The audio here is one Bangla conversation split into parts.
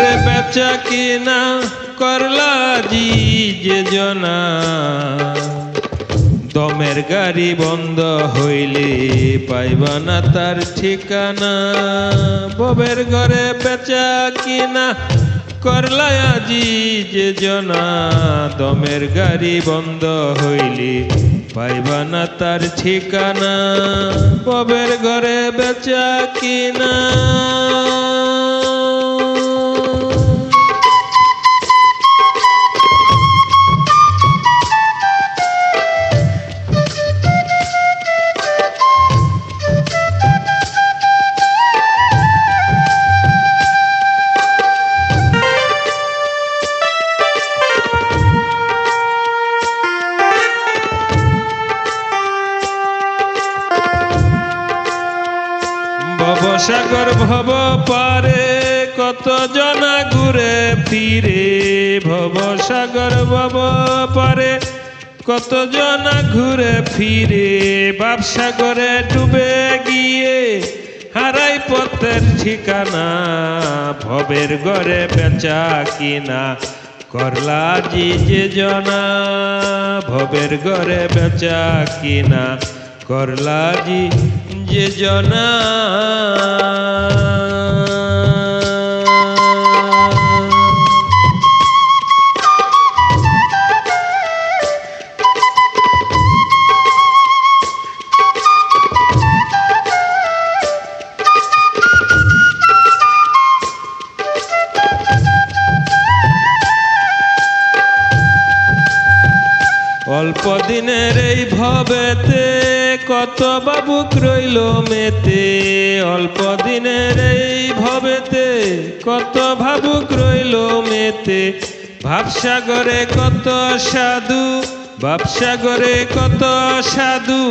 বেচা কিনা করলা জি যে জনা। দমের গাড়ি বন্ধ হইলে পাইবা না তার ঠিকানা। ববের ঘরে বেচা কিনা করলা আজি যে জনা। দমের গাড়ি বন্ধ হইলে পাইবা না তার ঠিকানা। ববের ঘরে বেচা কিনা। ভবসাগর ভব পারে। কত জনা ঘুরে ফিরে? ভবসাগর ভব পারে। কত জনা ঘুরে ফিরে? ব্যবসাগরে ডুবে গিয়ে হারাই পথের ঠিকানা। ভবের ঘরে বেচা কিনা করলা জি যে জনা। ভবের ঘরে বেচা কিনা করলা জি যে জনা। অল্প দিনের এই ভবেতে কত বাবুক রইল মেতে। অল্প দিনের এই ভবেতে কত ভাবুক রইল মেতে। ভাবসাগরে কত সাধু, ভাবসাগরে কত সাধু,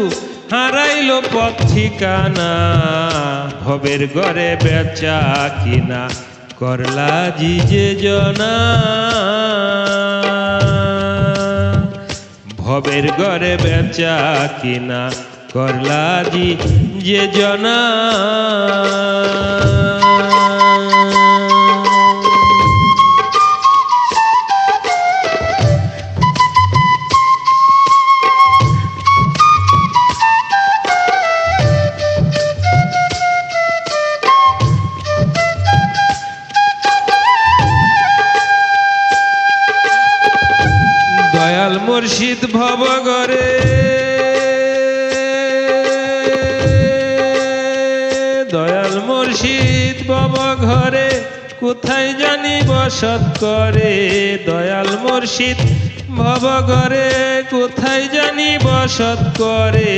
হারাইল পথ ঠিকানা। ভবের ঘরে বেচা কিনা, করলা জি যে জনা। ভবের ঘরে বেচা কিনা করলা জি যে জনা। দয়াল ভব ভবগরে দয়াল মুর্শিদ ভব ঘরে কোথায় জানি বসত করে? দয়াল মুর্শিদ ভব ঘরে কোথায় জানি বসত করে?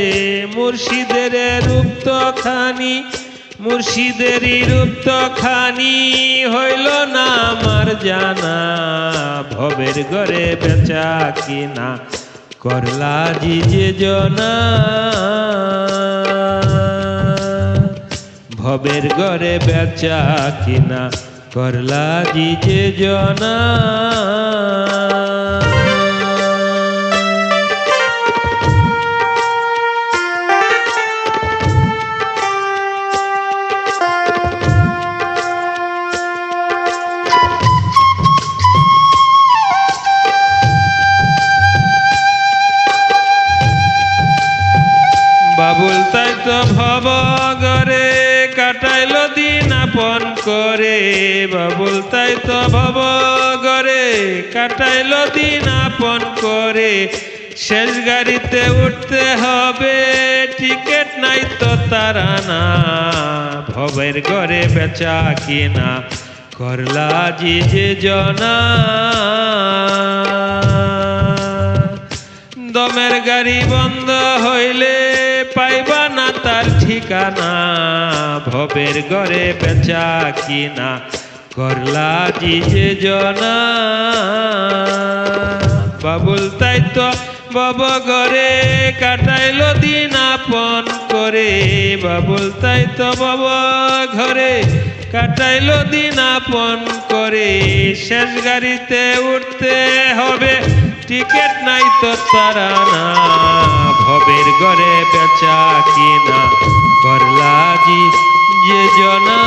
মুর্শিদের রূপ খানি মুর্শিদেরই রূপ খানি হইল না আমার জানা। ভবের ঘরে বেচা কিনা করলা জি যে জনা ভবের ঘরে বেচা কিনা করলা জি যে জনা বাবুল, তাই তো ভব গরে কাটাইল দিন আপন করে। বাবুল, তাই তো ভব গরে কাটাইল দিন আপন করে। শেষ গাড়িতে উঠতে হবে, টিকিট নাই তো তারা না ভবের ঘরে বেচা কিনা, করলা জি যে জনা। দমের গাড়ি বন্ধ হইলে তার ঠিকানা, ভবের ঘরে বেচা কিনা করলা যে জনা। বাবুল তাই তো বব ঘরে কাটাইল দিন আপন করে। বাবুল তাই তো বব ঘরে কাটাইল দিন আপন করে। শেষ গাড়িতে উঠতে হবে, টিকিট নাই তো তারা না। ভবের ঘরে বেচা কিনা করলা জি যে জনা।